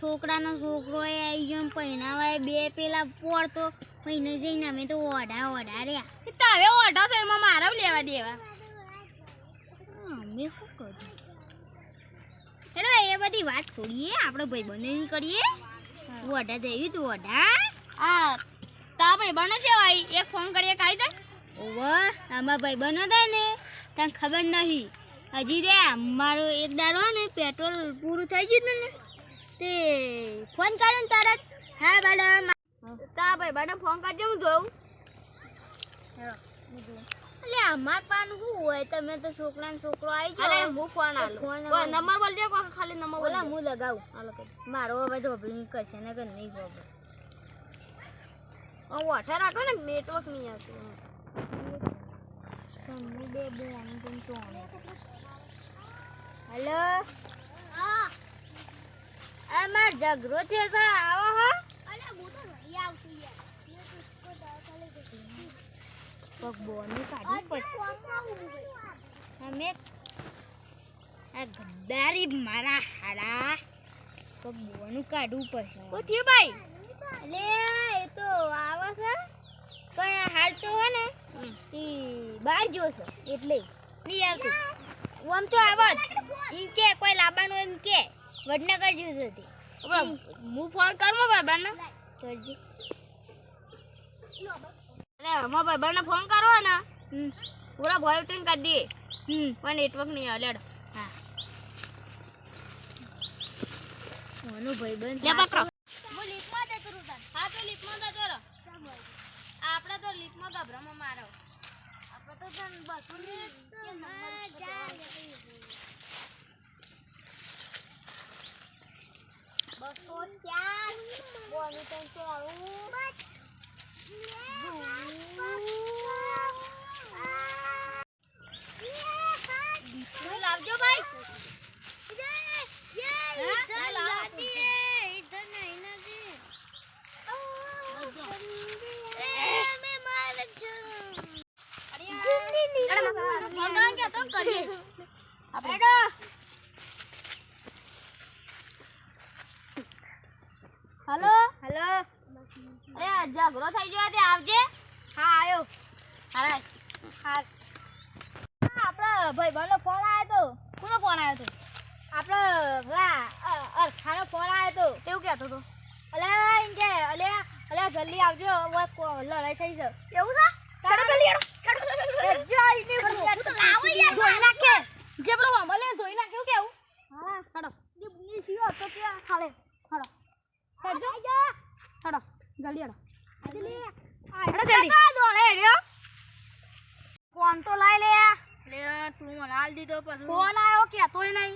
છોકરાનો છોકરો એ આવી ગયો ને પહેણાવાય બે પેલા પોરતો પહેને જઈને અમે તો ઓઢા ઓઢા રહ્યા. તમે ઓઢા તો એમાં મારા લેવા દેવા. અમે શું કર્યું હેલો એ બધી વાત છોડીએ આપણે ભાઈબંધોની કરીએ. ઓઢા દેવી તું ઓઢા. આ તા ભાઈ બનો છે ભાઈ? એક ફોન કરીએ કાઈ દે ઓવર આમાં ભાઈબંધો હતા ને તને ખબર નહીં. હજી રે મારો એક દારો ને પેટ્રોલ પૂરું થઈ ગયું ને તે ફોન કર્યો ને તરત. હા મેડમ તા ભાઈ મેડમ ફોન કરજો હું જોઉં. એટલે અમાર પાન શું હોય? તમે તો છોકરા છોકરો આવી જાય હું ફોન આલું. નંબર બોલજો ખાલી નંબર બોલા હું લગાવું. હાલો કરી. મારો અવાજ ઓબલિંગ કરશે ને કે નહીં હું ઓઠા રાખો ને નેટવર્ક નહીં આવતું. બે બે તો. હેલો? આ માર ઝઘડો છે આવો હો. પગ બોની કાઢી પડશે. અમે આ ગદ્દારી મારા હાડા પગ બોનું કાઢવું પડશે. શું થયું ભાઈ? લે એ તો આવે છે. પણ હાલ તો હે ને ઈ બહાર જોશે એટલે. નહીં આવતું. આમ તો આવત એમ કે કોઈ લાવવાનું એમ કે વડનગર જોશે તે આપણે હું ફોન કરું ભાઈ બને કરજે. એટલે અમારા ભાઈ ફોન કરો ને. પૂરા ભાઈ ઉતરીને કરી દઈએ. પણ નેટવર્ક નહીં આવે લેડો. હા. ઓનો ભાઈબંધ લે પકડો. હું લીફમાં જતો રહું હા તો લીફમાં જતો રહો. આપણે તો લીફમાં ગભરામાં મારો. આપણે તો તન બસુની બસો ચાર બોની હલો? હેલો? અરે ઝઘડો થઈ ગયો તે આવજે. હા આયો અરે હા. આપણા ભાઈબંધનો ફોન આવ્યો તો. કોનો ફોન આવ્યો તો? આપણો અરખાનો ફોન આવ્યો તો. એવું કહેતો તો. અલ્યા એમ કે અલ્યા અલ્યા જલ્દી આવજો લડાઈ થઈ છે. એવું છે? જલ્દી હેડો જો આઈને હું તો લાવો યાર ધોઈ નાખે જે પેલો અમલે ધોઈ નાખ્યું કેવું હા હેડો જે બુની સીઓ તો ત્યાં ખાલે હેડો હેડજો હેડો જલ્દી હેડો જલ્દી હેડો જલ્દી કા દોડે હેડ્યો ફોન તો લાઈ લે. લે તું મને હાલ દીધો પછી. ફોન આવ્યો કેતોય નહીં.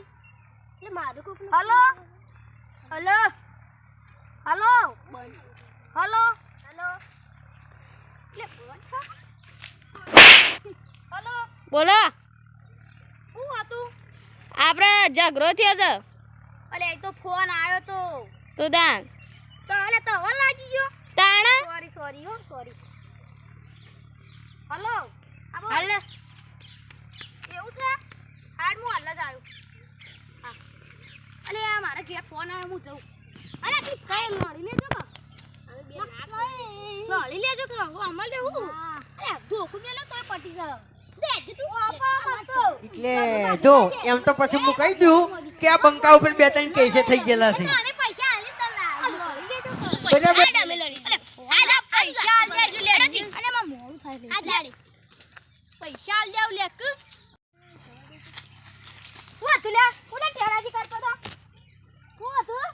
એટલે મારું કોક hello? Hello? Hello? Hello? Hello? એટલે હલો? બોલો. શું હતું? આપણે ઝઘડો થયો છે. અલે એ તો ફોન આવ્યો તો. તું દાન. તો અલે તો હવા લાગી ગયો. તાણા? સોરી હો સોરી. હલો. હાલ. એવું છે? હાડ હું હાલ જ આવ્યું. હા. અલે આ મારા ઘેર ફોન આવ્યો હું જઉં. અરે તું કઈ લડી લેજો કે લડી લેજો કે હું અમલ દેવું અરે ધોકું મેલો તો પટી માતો એટલે જો એમ તો પછી હું કહી દઉં કે આ બંકા ઉપર બે ત્રણ કેસે થઈ ગયેલા છે. તારે પૈસા આલી તને લેજો બરાબર. આ ડમે લડી અરે આ પૈસા આલ દેજો લેડી અને માં મોડું થાય આ લેડી પૈસા આલ દેવ લેક હું હતું લે કોને ટેરાજી કરતો તો? હું હતું?